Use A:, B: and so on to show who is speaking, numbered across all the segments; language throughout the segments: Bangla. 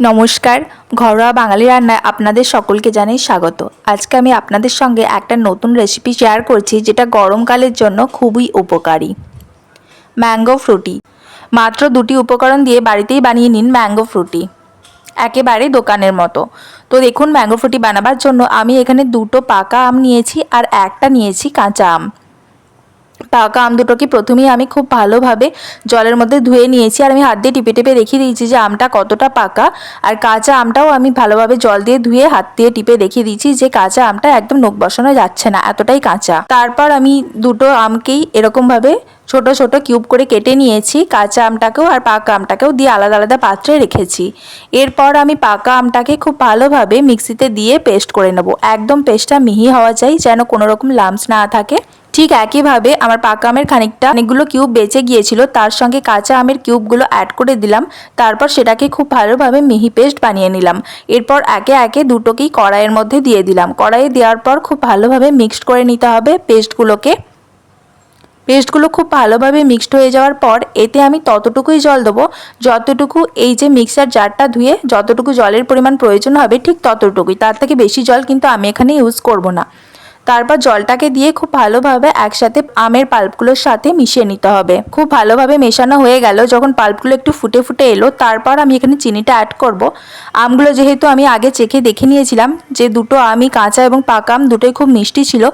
A: নমস্কার, ঘরোয়া বাঙালি রান্নায় আপনাদের সকলকে জানাই স্বাগত। আজকে আমি আপনাদের সঙ্গে একটা নতুন রেসিপি শেয়ার করছি, যেটা গরমকালের জন্য খুবই উপকারী। ম্যাঙ্গো ফ্রুটি মাত্র দুটি উপকরণ দিয়ে বাড়িতেই বানিয়ে নিন ম্যাঙ্গো ফ্রুটি একেবারে দোকানের মতো। তো দেখুন ম্যাঙ্গো ফ্রুটি বানাবার জন্য আমি এখানে দুটো পাকা আম নিয়েছি আর একটা নিয়েছি কাঁচা আম। পাকা আম দুটোকে প্রথমেই আমি খুব ভালোভাবে জলের মধ্যে ধুয়ে নিয়েছি। আর আমি হাত দিয়ে টিপে টিপে দেখিয়ে দিয়েছি যে আমটা কতটা পাকা। আর কাঁচা আমটাও আমি ভালোভাবে জল দিয়ে ধুয়ে হাত দিয়ে টিপে দেখিয়ে দিয়েছি যে কাঁচা আমটা একদম নখ বসানো যাচ্ছে না, এতটাই কাঁচা। তারপর আমি দুটো আমকেই এরকমভাবে ছোট ছোট কিউব করে কেটে নিয়েছি। কাঁচা আমটাকেও আর পাকা আমটাকেও দিয়ে আলাদা আলাদা পাত্রে রেখেছি। এরপর আমি পাকা আমটাকে খুব ভালোভাবে মিক্সিতে দিয়ে পেস্ট করে নেব। একদম পেস্টটা মিহি হওয়া চাই যেন কোনো রকম লামস না থাকে। ঠিক একইভাবে আমার পাকা আমের খানিকটা, অনেকগুলো কিউব বেঁচে গিয়েছিল, তার সঙ্গে কাঁচা আমের কিউবগুলো অ্যাড করে দিলাম, তারপর সেটাকে খুব ভালোভাবে মিহি পেস্ট বানিয়ে নিলাম। এরপর একে একে দুটোকেই কড়াইয়ের মধ্যে দিয়ে দিলাম। কড়াইয়ে দেওয়ার পর খুব ভালোভাবে মিক্সড করে নিতে হবে পেস্টগুলোকে পেস্টগুলো খুব ভালোভাবে মিক্সড হয়ে যাওয়ার পর এতে আমি ততটুকুই জল দেবো, যতটুকু এই যে মিক্সার জারটা ধুয়ে যতটুকু জলের পরিমাণ প্রয়োজন হবে ঠিক ততটুকুই। তার থেকে বেশি জল কিন্তু আমি এখানে ইউজ করব না। তারপর জলটাকে দিয়ে খুব ভালোভাবে একসাথে আমের পাল্পগুলোর সাথে মিশিয়ে নিতে হবে। খুব ভালোভাবে মেশানো হয়ে গেল। যখন পাল্পগুলো একটু ফুটে ফুটে এলো, তারপর আমি এখানে চিনিটা অ্যাড করব। আমগুলো যেহেতু আমি আগে চেখে দেখে নিয়েছিলাম যে দুটো আমি কাঁচা এবং পাকা আম দুটোই খুব মিষ্টি ছিল,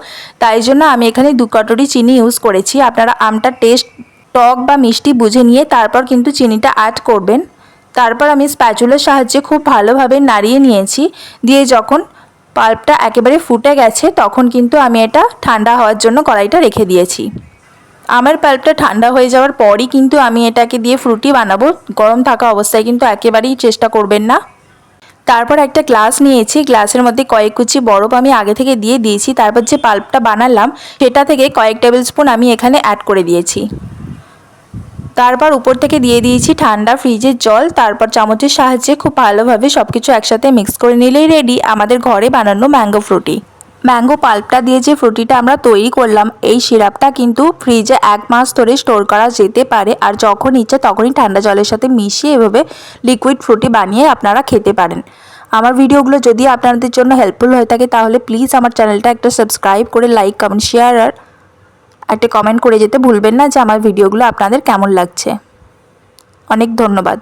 A: তাই জন্য আমি এখানে দু কটরি চিনি ইউজ করেছি। আপনারা আমটা টেস্ট টক বা মিষ্টি বুঝে নিয়ে তারপর কিন্তু চিনিটা অ্যাড করবেন। তারপর আমি স্প্যাচুলার সাহায্যে খুব ভালোভাবে নাড়িয়ে নিয়েছি। দিয়ে যখন পাল্পটা একেবারে ফুটে গেছে, তখন কিন্তু আমি এটা ঠান্ডা হওয়ার জন্য কড়াইটা রেখে দিয়েছি। আমার পাল্পটা ঠান্ডা হয়ে যাওয়ার পরই কিন্তু আমি এটাকে দিয়ে ফ্রুটি বানাবো। গরম থাকা অবস্থায় কিন্তু একেবারেই চেষ্টা করবেন না। তারপর একটা গ্লাস নিয়েছি, গ্লাসের মধ্যে কয়েক কুচি বরফ আমি আগে থেকে দিয়ে দিয়েছি। তারপর যে পাল্পটা বানালাম, সেটা থেকে কয়েক টেবিল স্পুন আমি এখানে অ্যাড করে দিয়েছি। তারপর উপর থেকে দিয়ে দিয়েছি ঠান্ডা ফ্রিজের জল, তারপর চামচের সাহায্যে খুব ভালোভাবে সব কিছু একসাথে মিক্স করে নিলেই রেডি আমাদের ঘরে বানানো ম্যাঙ্গো ফ্রুটি ম্যাঙ্গো পাল্পটা দিয়ে যে ফ্রুটিটা আমরা তৈরি করলাম, এই সিরাপটা কিন্তু ফ্রিজে এক মাস ধরে স্টোর করা যেতে পারে আর যখন ইচ্ছে তখনই ঠান্ডা জলের সাথে মিশিয়ে এভাবে লিকুইড ফ্রুটি বানিয়ে আপনারা খেতে পারেন। আমার ভিডিওগুলো যদি আপনাদের জন্য হেল্পফুল হয়ে থাকে তাহলে প্লিজ আমার চ্যানেলটা একটা সাবস্ক্রাইব করে লাইক কমেন্ট শেয়ার আর একটা কমেন্ট করে যেতে ভুলবেন না যে আমার ভিডিওগুলো আপনাদের কেমন লাগছে। অনেক ধন্যবাদ।